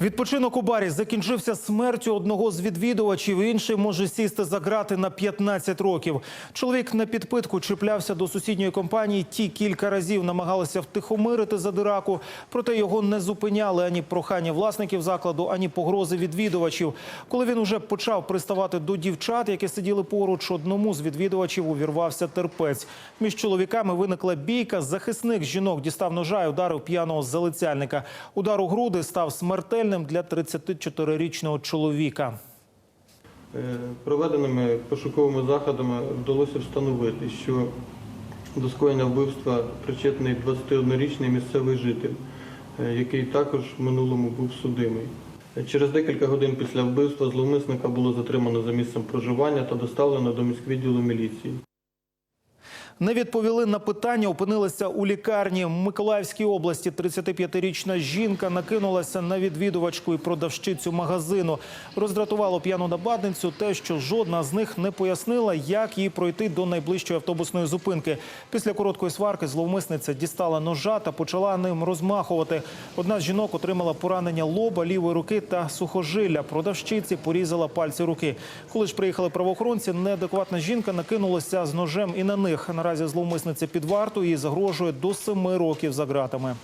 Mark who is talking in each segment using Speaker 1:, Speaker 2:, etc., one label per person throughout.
Speaker 1: Відпочинок у барі закінчився смертю одного з відвідувачів. Інший може сісти за грати на 15 років. Чоловік на підпитку чіплявся до сусідньої компанії. Ті кілька разів намагалися втихомирити задираку, проте його не зупиняли ані прохання власників закладу, ані погрози відвідувачів. Коли він уже почав приставати до дівчат, які сиділи поруч, одному з відвідувачів увірвався терпець. Між чоловіками виникла бійка. Захисник жінок дістав ножа і ударив п'яного залицяльника. Удар у груди став смертельним для 34-річного чоловіка.
Speaker 2: Е, Проведеними пошуковими заходами вдалося встановити, що до скоєння вбивства причетний 21-річний місцевий житель, е, який також в минулому був судимий. Е, Через декілька годин після вбивства зловмисника було затримано за місцем проживання та доставлено до міськвідділу міліції.
Speaker 1: Не відповіли на питання, опинилися у лікарні в Миколаївській області. 35-річна жінка накинулася на відвідувачку і продавщицю магазину. Роздратувало п'яну набадницю те, що жодна з них не пояснила, як їй пройти до найближчої автобусної зупинки. Після короткої сварки зловмисниця дістала ножа та почала ним розмахувати. Одна з жінок отримала поранення лоба, лівої руки та сухожилля. Продавщиці порізала пальці руки. Коли ж приїхали правоохоронці, неадекватна жінка накинулася з ножем і на них. Наразі зловмисниця під вартою їй загрожує до семи років за ґратами.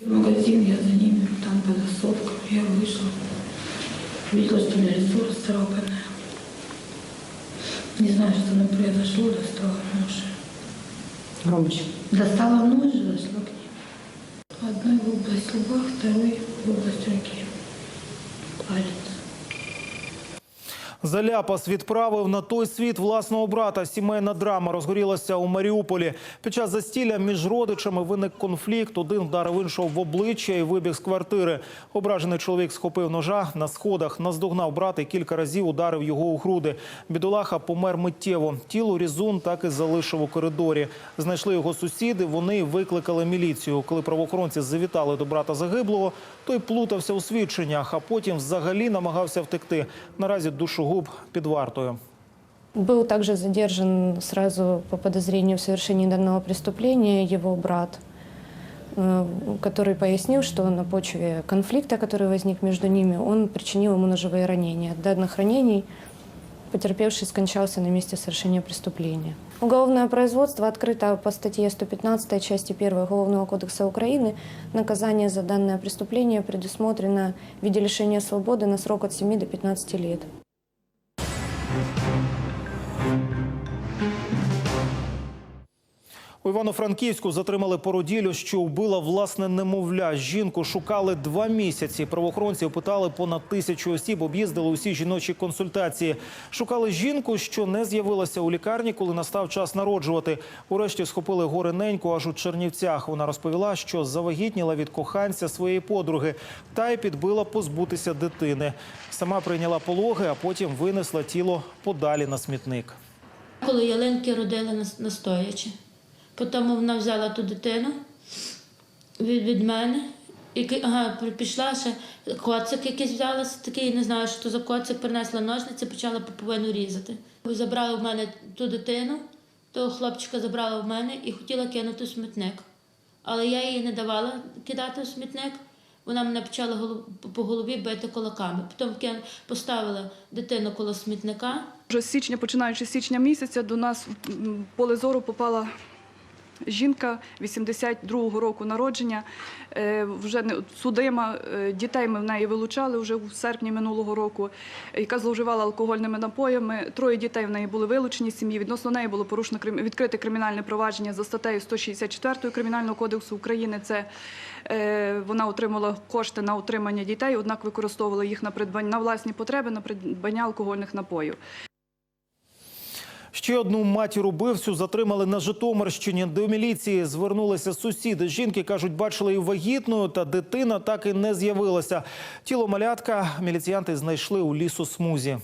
Speaker 3: В магазин я за ними, там подосовка, я вышла. Видела, что у меня лицо расцарапанное. Не знаю, что оно произошло, достала нож.
Speaker 4: Громче.
Speaker 3: Достала нож и зашла к ним. Одной в область лба, второй в область руки.
Speaker 1: Заляпас відправив на той світ власного брата. Сімейна драма розгорілася у Маріуполі. Під час застілля між родичами виник конфлікт. Один вдарив іншого в обличчя і вибіг з квартири. Ображений чоловік схопив ножа на сходах, наздогнав брата і кілька разів ударив його у груди. Бідолаха помер миттєво. Тіло різун так і залишив у коридорі. Знайшли його сусіди. Вони викликали міліцію. Коли правоохоронці завітали до брата загиблого, той плутався у свідченнях, а потім взагалі намагався втекти. Наразі душогуб під вартою.
Speaker 4: Был также задержан сразу по подозрению в совершении данного преступления его брат, э, который пояснил, что на почве конфликта, который возник между ними, он причинил ему ножевые ранения. От данных ранений потерпевший скончался на месте совершения преступления. Уголовное производство открыто по статье 115 части 1 Уголовного кодекса Украины. Наказание за данное преступление предусмотрено в виде лишения свободы на срок от 7 до 15 лет.
Speaker 1: У Івано-Франківську затримали породілю, що вбила власне немовля. Жінку шукали два місяці. Правоохоронці опитали понад тисячу осіб, об'їздили усі жіночі консультації. Шукали жінку, що не з'явилася у лікарні, коли настав час народжувати. Урешті схопили горе неньку аж у Чернівцях. Вона розповіла, що завагітніла від коханця своєї подруги та й підбила позбутися дитини. Сама прийняла пологи, а потім винесла тіло подалі на смітник.
Speaker 5: Коли ялинки родила нас- настоячи. Потім вона взяла ту дитину від, від мене. І ага, пішла ще коцик якийсь взяла, такий, не знаю, що то за коцик, принесла ножниці, почала поповину різати. Забрала в мене ту дитину, того хлопчика забрала в мене і хотіла кинути в смітник. Але я їй не давала кидати в смітник. Вона мене почала по голові бити кулаками. Потім я поставила дитину коло смітника.
Speaker 6: Вже з січня, починаючи з січня місяця, до нас в поле зору попала жінка 82-го року народження, е, вже судима. Е, Дітей ми в неї вилучали вже в серпні минулого року, яка зловживала алкогольними напоями. Троє дітей в неї були вилучені з сім'ї. Відносно неї було порушено відкрите кримінальне провадження за статтею 164 Кримінального кодексу України. Це е, вона отримала кошти на утримання дітей, однак використовувала їх на придбання на власні потреби, на придбання алкогольних напоїв.
Speaker 1: Ще одну матір убивцю затримали на Житомирщині. До міліції звернулися сусіди. Жінки кажуть, бачили її вагітною, та дитина так і не з'явилася. Тіло малятка міліціянти знайшли у лісосмузі.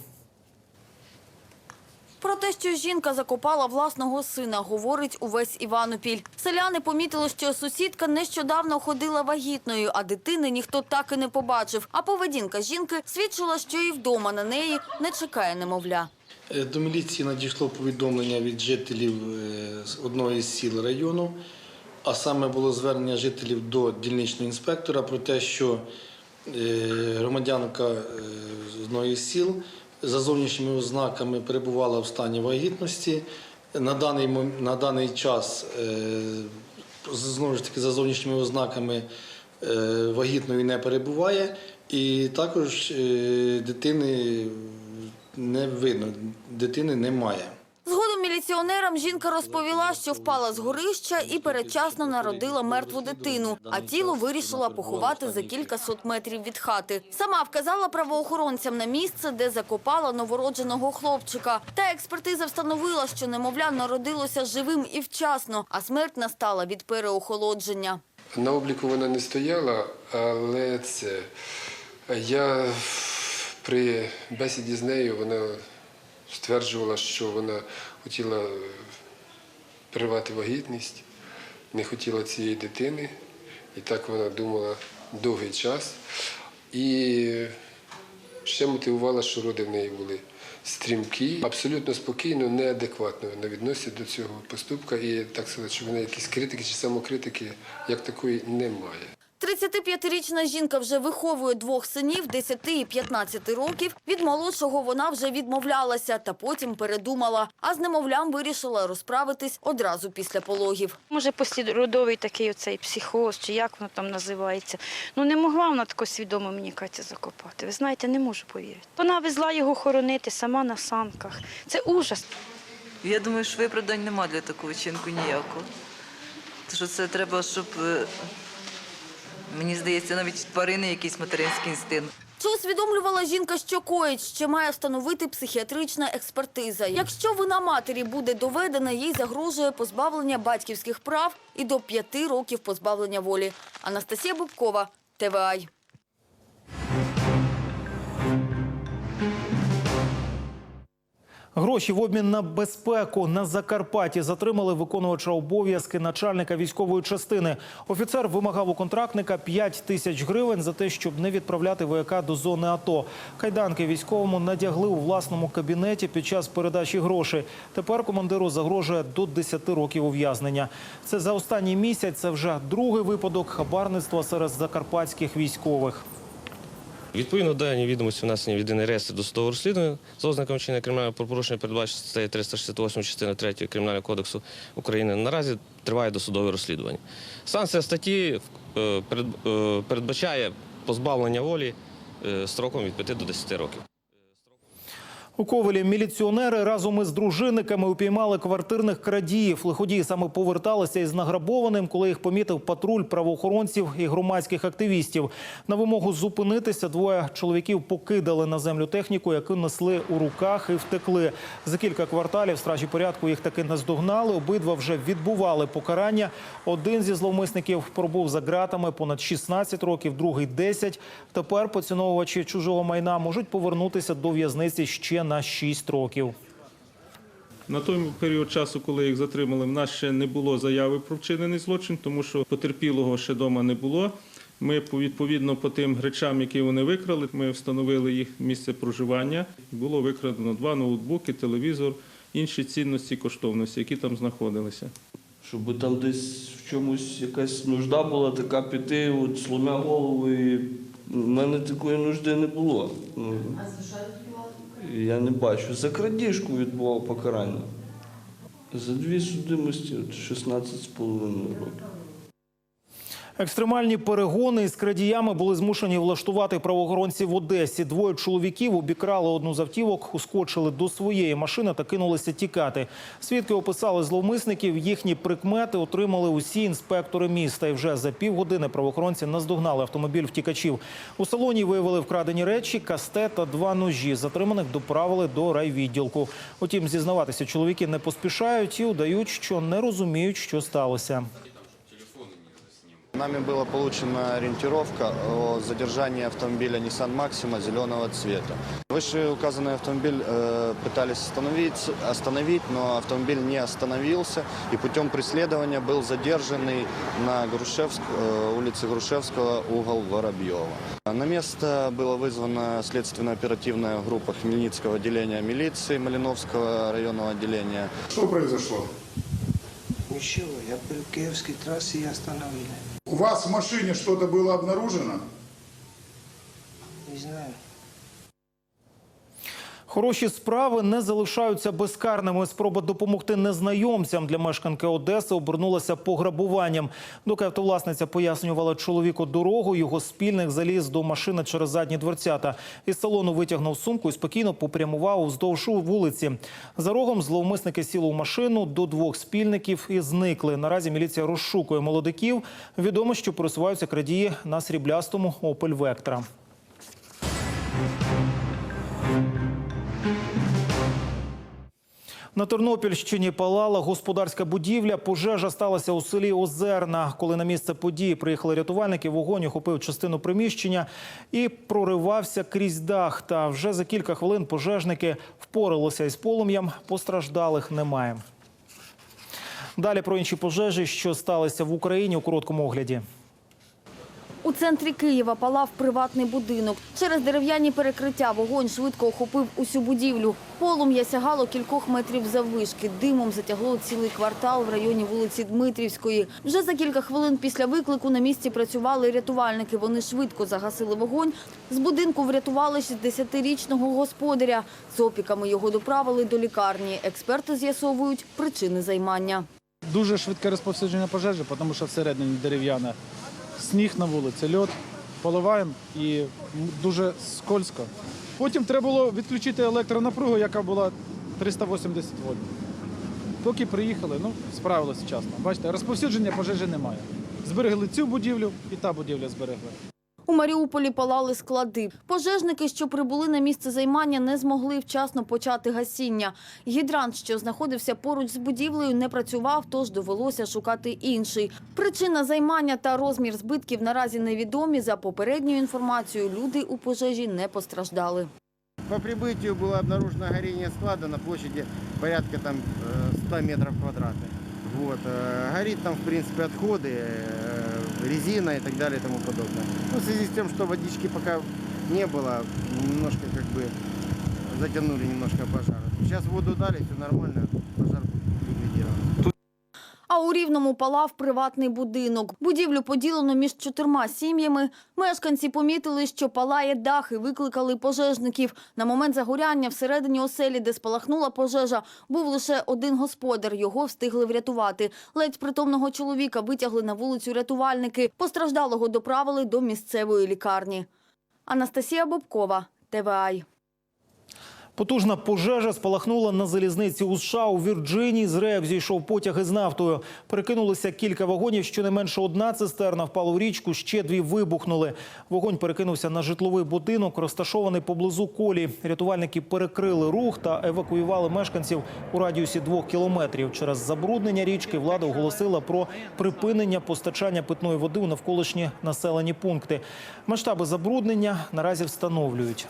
Speaker 7: Про те, що жінка закопала власного сина, говорить увесь Іванопіль. Селяни помітили, що сусідка нещодавно ходила вагітною, а дитини ніхто так і не побачив. А поведінка жінки свідчила, що і вдома на неї не чекає немовля.
Speaker 8: Е, До міліції надійшло повідомлення від жителів е, одного із сіл району, а саме було звернення жителів до дільничного інспектора про те, що е, громадянка з одного із сіл за зовнішніми ознаками перебувала в стані вагітності. На даний, на даний час, знову ж таки, за зовнішніми ознаками вагітною не перебуває, і також дитини не видно, дитини немає.
Speaker 7: Згодом міліціонерам жінка розповіла, що впала з горища і передчасно народила мертву дитину, а тіло вирішила поховати за кілька сот метрів від хати. Сама вказала правоохоронцям на місце, де закопала новородженого хлопчика. Та експертиза встановила, що немовля народилося живим і вчасно, а смерть настала від переохолодження.
Speaker 9: На обліку вона не стояла, але це я при бесіді з нею вона стверджувала, що вона хотіла е, перервати вагітність, не хотіла цієї дитини, і так вона думала довгий час. І ще мотивувала, що роди в неї були стрімкі, абсолютно спокійно, неадекватно вона відноситься до цього поступка. І так сказати, що вона якісь критики чи самокритики як такої немає.
Speaker 7: 35-річна жінка вже виховує двох синів 10 і 15 років. Від молодшого вона вже відмовлялася та потім передумала. А з немовлям вирішила розправитись одразу після пологів.
Speaker 10: Може, послідродовий такий оцей психоз, чи як воно там називається. Ну не могла вона тако свідомо мені Катя закопати. Ви знаєте, не можу повірити. Вона везла його хоронити сама на санках. Це ужас.
Speaker 11: Я думаю, що виправдань нема для такого вчинку ніякого. Тому що це треба, щоб, е, мені здається, навіть тварини якийсь материнський інстинкт.
Speaker 7: Чи усвідомлювала жінка, що коїть, ще має встановити психіатрична експертиза. Якщо вина матері буде доведена, їй загрожує позбавлення батьківських прав і до п'яти років позбавлення волі. Анастасія Бубкова, ТВАЙ.
Speaker 1: Гроші в обмін на безпеку на Закарпатті затримали виконувача обов'язки начальника військової частини. Офіцер вимагав у контрактника 5 тисяч гривень за те, щоб не відправляти вояка до зони АТО. Кайданки військовому надягли у власному кабінеті під час передачі грошей. Тепер командиру загрожує до 10 років ув'язнення. Це за останній місяць. Це вже другий випадок хабарництва серед закарпатських військових.
Speaker 12: Відповідно до дані відомості внесені в єдиний реєстр досудового розслідування за ознаками вчинення кримінального порушення передбачено статтею 368 частини 3 Кримінального кодексу України. Наразі триває досудове розслідування. Санкція статті е, е, передбачає позбавлення волі е, строком від 5 до 10 років.
Speaker 1: У Ковелі міліціонери разом із дружинниками упіймали квартирних крадіїв. Лиходії саме поверталися із награбованим, коли їх помітив патруль правоохоронців і громадських активістів. На вимогу зупинитися двоє чоловіків покидали на землю техніку, яку несли у руках і втекли. За кілька кварталів стражі порядку їх таки наздогнали. Обидва вже відбували покарання. Один зі зловмисників пробув за ґратами понад 16 років, другий 10. Тепер поціновувачі чужого майна можуть повернутися до в'язниці ще на 6 років.
Speaker 13: На той період часу, коли їх затримали, в нас ще не було заяви про вчинений злочин, тому що потерпілого ще вдома не було. Ми відповідно по тим речам, які вони викрали, ми встановили їх місце проживання. Було викрадено два ноутбуки, телевізор, інші цінності, коштовності, які там знаходилися.
Speaker 14: Щоб там десь в чомусь якась нужда була така піти, от сломя голову. І... В мене такої нужди не було. Ну,
Speaker 7: А за що
Speaker 14: Я не бачу. За крадіжку відбував покарання. За дві судимості от 16,5 років.
Speaker 1: Екстремальні перегони із крадіями були змушені влаштувати правоохоронці в Одесі. Двоє чоловіків обікрали одну з автівок, ускочили до своєї машини та кинулися тікати. Свідки описали зловмисників. Їхні прикмети отримали усі інспектори міста. І вже за півгодини правоохоронці наздогнали автомобіль втікачів. У салоні виявили вкрадені речі, касте та два ножі. Затриманих доправили до райвідділку. Утім, зізнаватися чоловіки не поспішають і удають, що не розуміють, що сталося.
Speaker 15: Нами была получена ориентировка о задержании автомобиля Nissan Maxima зеленого цвета. Вышеуказанный автомобиль э, пытались остановить, остановить, но автомобиль не остановился и путем преследования был задержанный на Грушевск, э, улице Грушевского, угол Воробьева. На место была вызвана следственно-оперативная группа Хмельницкого отделения милиции Малиновского районного отделения.
Speaker 16: Что произошло?
Speaker 17: Ничего, я был в Киевской трассе и остановили.
Speaker 16: У вас в машине что-то было обнаружено?
Speaker 17: Не знаю.
Speaker 1: Хороші справи не залишаються безкарними. Спроба допомогти незнайомцям для мешканки Одеси обернулася пограбуванням. Доки автовласниця пояснювала чоловіку дорогу, його спільник заліз до машини через задні дверцята. Із салону витягнув сумку і спокійно попрямував уздовж вулиці. За рогом зловмисники сіли у машину до двох спільників і зникли. Наразі міліція розшукує молодиків. Відомо, що пересуваються крадії на сріблястому «Опель Вектра». На Тернопільщині палала господарська будівля. Пожежа сталася у селі Озерна. Коли на місце події приїхали рятувальники, вогонь охопив частину приміщення і проривався крізь дах. Та вже за кілька хвилин пожежники впоралися із полум'ям. Постраждалих немає. Далі про інші пожежі, що сталися в Україні у короткому огляді.
Speaker 7: У центрі Києва палав приватний будинок. Через дерев'яні перекриття вогонь швидко охопив усю будівлю. Полум'я сягало кількох метрів заввишки. Димом затягло цілий квартал в районі вулиці Дмитрівської. Вже за кілька хвилин після виклику на місці працювали рятувальники. Вони швидко загасили вогонь. З будинку врятували 60-річного господаря. З опіками його доправили до лікарні. Експерти з'ясовують причини займання.
Speaker 18: Дуже швидке розповсюдження пожежі, тому що всередині дерев'яна. Сніг на вулиці, льод, поливаємо і дуже скользко. Потім треба було відключити електронапругу, яка була 380 вольт. Поки приїхали, ну, справилися вчасно. Бачите, розповсюдження пожежі немає. Зберегли цю будівлю і та будівля зберегли.
Speaker 7: У Маріуполі палали склади. Пожежники, що прибули на місце займання, не змогли вчасно почати гасіння. Гідрант, що знаходився поруч з будівлею, не працював, тож довелося шукати інший. Причина займання та розмір збитків наразі невідомі. За попередньою інформацією, люди у пожежі не постраждали.
Speaker 19: По прибытию было обнаружено горение склада на площади порядка там э, 100 метров квадратных. Вот. э, Горит там, в принципе, отходы, э, резина и так далее и тому подобное. Ну, в связи с тем, что водички пока не было, немножко как бы затянули немножко пожар. Сейчас воду дали, все нормально, пожар.
Speaker 7: А у Рівному палав приватний будинок. Будівлю поділено між чотирма сім'ями. Мешканці помітили, що палає дах і викликали пожежників. На момент загоряння всередині оселі, де спалахнула пожежа, був лише один господар. Його встигли врятувати. Ледь притомного чоловіка витягли на вулицю рятувальники. Постраждалого доправили до місцевої лікарні. Анастасія Бобкова, ТВАЙ.
Speaker 1: Потужна пожежа спалахнула на залізниці у США у Вірджинії. З рейок зійшов потяг із нафтою. Перекинулося кілька вагонів. Щонайменше одна цистерна впала в річку, ще дві вибухнули. Вогонь перекинувся на житловий будинок, розташований поблизу колі. Рятувальники перекрили рух та евакуювали мешканців у радіусі двох кілометрів. Через забруднення річки влада оголосила про припинення постачання питної води у навколишні населені пункти. Масштаби забруднення наразі встановлюють.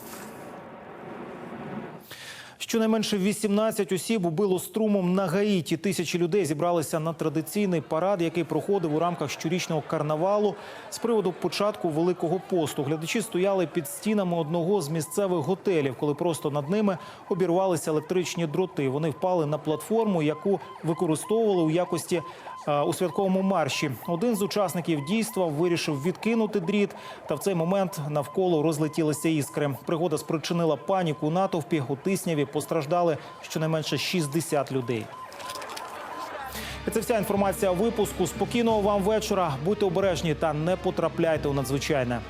Speaker 1: Щонайменше 18 осіб убило струмом на Гаїті. Тисячі людей зібралися на традиційний парад, який проходив у рамках щорічного карнавалу з приводу початку Великого посту. Глядачі стояли під стінами одного з місцевих готелів, коли просто над ними обірвалися електричні дроти. Вони впали на платформу, яку використовували у якості у святковому марші. Один з учасників дійства вирішив відкинути дріт, та в цей момент навколо розлетілися іскри. Пригода спричинила паніку натовпі. У Тисняві постраждали щонайменше 60 людей. Це вся інформація випуску. Спокійного вам вечора. Будьте обережні та не потрапляйте у надзвичайне.